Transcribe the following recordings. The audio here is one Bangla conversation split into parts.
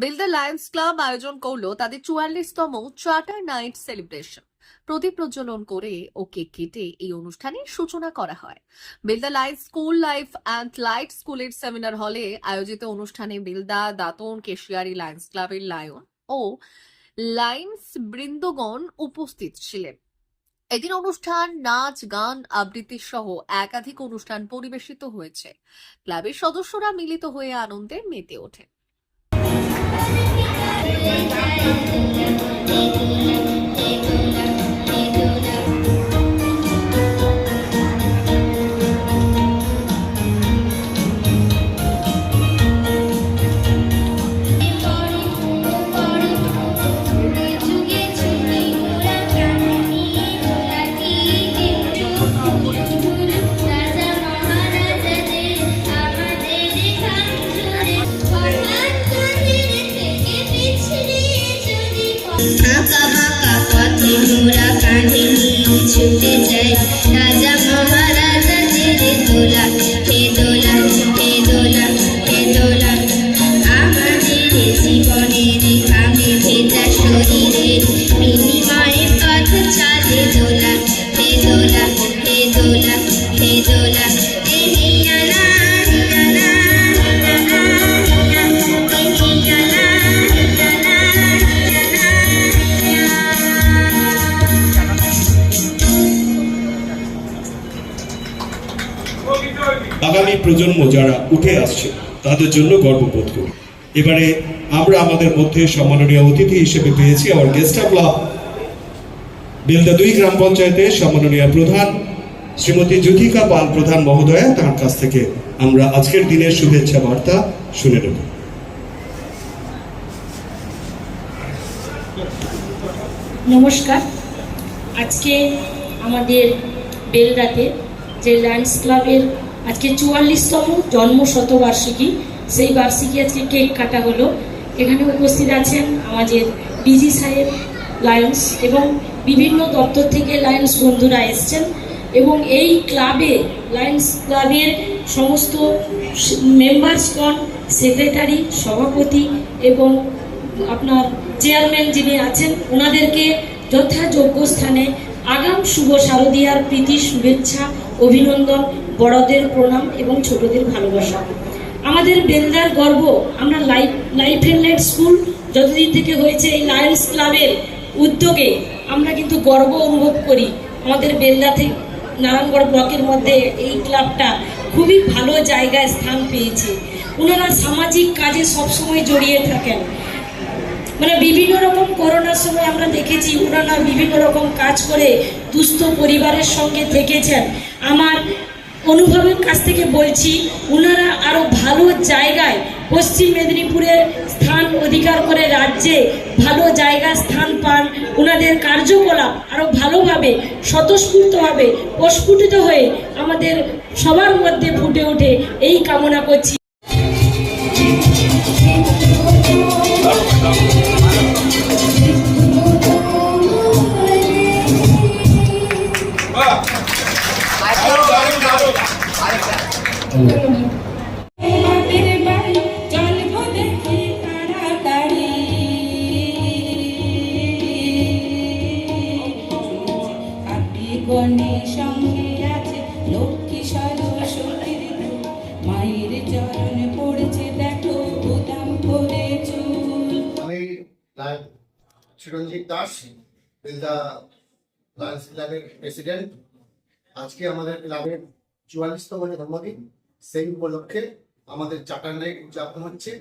বিল দ্য লায়ন্স ক্লাব আয়োজন করল তাদের চুয়াল্লিশতম চার্টার নাইট সেলিব্রেশন। প্রদীপ প্রজ্বলন করে ও কেক কেটে এই অনুষ্ঠানের সূচনা করা হয়। Belda life school life and light স্কুলের সেমিনার হলে আয়োজিত অনুষ্ঠানে বিলদা, দাতন, কেশিয়ারি লায়ন্স ক্লাবের লায়ন ও লাইন্স বৃন্দগণ উপস্থিত ছিলেন। এদিন অনুষ্ঠান নাচ, গান, আবৃত্তি সহ একাধিক অনুষ্ঠান পরিবেশিত হয়েছে। ক্লাবের সদস্যরা মিলিত হয়ে আনন্দে মেতে ওঠে আঁকা বাঁকা পথে মোরা কাঁধে নিয়ে ছুটে যাই রাজা মহারাজা জেলে দোলা হে দোলা হে দোলা হে দোলা আমাদের জীবনের ঘামে ভেজা শরীরে বিনিময়ে পথ চালে দোলা হে দোলা হে দোলা হে দোলা প্রজন্ম যারা উঠে আসছে, তাদের জন্য গর্ববোধ করি। এবারে আমরা আমাদের মধ্যে সম্মাননীয় অতিথি হিসেবে পেয়েছি আমার গেস্ট অফ লাভ বেলদা দুই গ্রাম পঞ্চায়েতের সম্মাননীয় প্রধান শ্রীমতী জ্যোতিকা পাল প্রধান মহোদয়া, তার কাছ থেকে আমরা আজকের দিনের শুভেচ্ছা বার্তা শুনে নেব। নমস্কার। আজকে আমাদের বেলদাতে যে লায়ন্স ক্লাবের আজকে চুয়াল্লিশতম জন্ম শতবার্ষিকী সেই বার্ষিকী আজকে কেক কাটা হলো। এখানে উপস্থিত আছেন আমাদের ডিজি সাহেব, লায়ন্স এবং বিভিন্ন দপ্তর থেকে লায়ন্স বন্ধুরা এসছেন এবং এই ক্লাবে, লায়ন্স ক্লাবের সমস্ত মেম্বার্সগণ, সেক্রেটারি, সভাপতি এবং আপনার চেয়ারম্যান যিনি আছেন, ওনাদেরকে যথাযোগ্য স্থানে আগাম শুভ শারদীয়ার প্রীতি, শুভেচ্ছা, অভিনন্দন বড়দের প্রণাম এবং ছোটদের ভালোবাসা। আমাদের বেলদার গর্ব, আমরা life life and light school যতদিন থেকে হয়েছে এই লায়ন্স ক্লাবের উদ্যোগে আমরা কিন্তু গর্ব অনুভব করি। আমাদের বেলদা থেকে নারায়ণগড় ব্লকের মধ্যে এই ক্লাবটা খুবই ভালো জায়গায় স্থান পেয়েছে। ওনারা সামাজিক কাজে সবসময় জড়িয়ে থাকেন। মানে বিভিন্ন রকম করোনার সময় আমরা দেখেছি, ওনারা বিভিন্ন রকম কাজ করে দুস্থ পরিবারের সঙ্গে থেকেছেন। আমার অনুভবের কাছ থেকে বলছি ওনারা আরও ভালো জায়গায় পশ্চিম মেদিনীপুরের স্থান অধিকার করে রাজ্যে ভালো জায়গা স্থান পান। ওনাদের কার্যকলাপ আরও ভালোভাবে, স্বতঃস্ফূর্তভাবে প্রস্ফুটিত হয়ে আমাদের সবার মধ্যে ফুটে ওঠে এই কামনা করছি। আমাদের চিরঞ্জিত দাস বিলদা লায়ন্স ক্লাবের প্রেসিডেন্ট। আমাদের ক্লাবের চুয়াল্লিশতম জন্মদিন, সেই উপলক্ষে আমাদের নাইট উদযাপন হচ্ছে।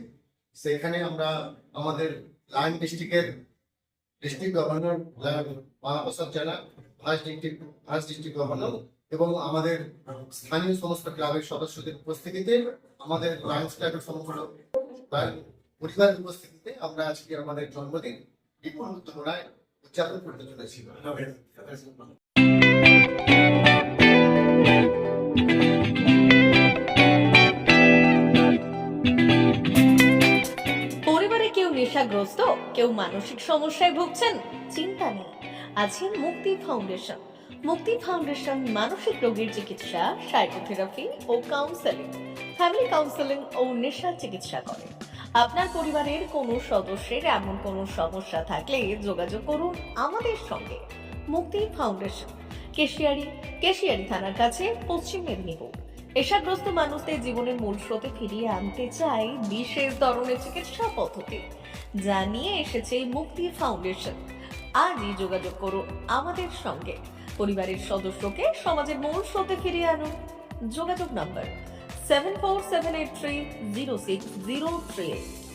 সেখানে আমরা আমাদের লায়ন ডিস্ট্রিক্টের district governor Mahaprasad Jana first district first district governor এবং আমাদের স্থানীয় সমস্ত ক্লাবের সদস্যদের উপস্থিতিতে আমাদের লায়ন্স ক্লাবের সমগ্র পরিবারের উপস্থিতিতে আমরা আজকে আমাদের জন্মদিন বিপুল উত্তরায় উদযাপন করতে চলেছি। কেউ মানসিক সমস্যায় ভুগছেন? চিন্তা নেই। আছে মুক্তি ফাউন্ডেশন। মুক্তি ফাউন্ডেশন মানসিক রোগীর চিকিৎসা, সাইকোথেরাপি ও কাউন্সেলিং। ফ্যামিলি কাউন্সেলিং ও নেশা চিকিৎসা করে। আপনার পরিবারের কোনো সদস্যের এমন কোনো সমস্যা থাকলে যোগাযোগ করুন আমাদের সঙ্গে। মুক্তি ফাউন্ডেশন, কেশিয়ারি কেশিয়ারি থানার কাছে, পশ্চিম মেদিনীপুর। এসাগ্রস্ত মানুষদের জীবনের মূল স্রোতে ফিরিয়ে আনতে চাই বিশেষ ধরনের চিকিৎসা পদ্ধতি। যা নিয়ে এসেছে মুক্তি ফাউন্ডেশন। আজই যোগাযোগ করুন আমাদের সঙ্গে। পরিবারের সদস্যকে সমাজের মূল স্রোতে ফিরিয়ে আনুন। যোগাযোগ number seven four seven eight three zero six zero three eight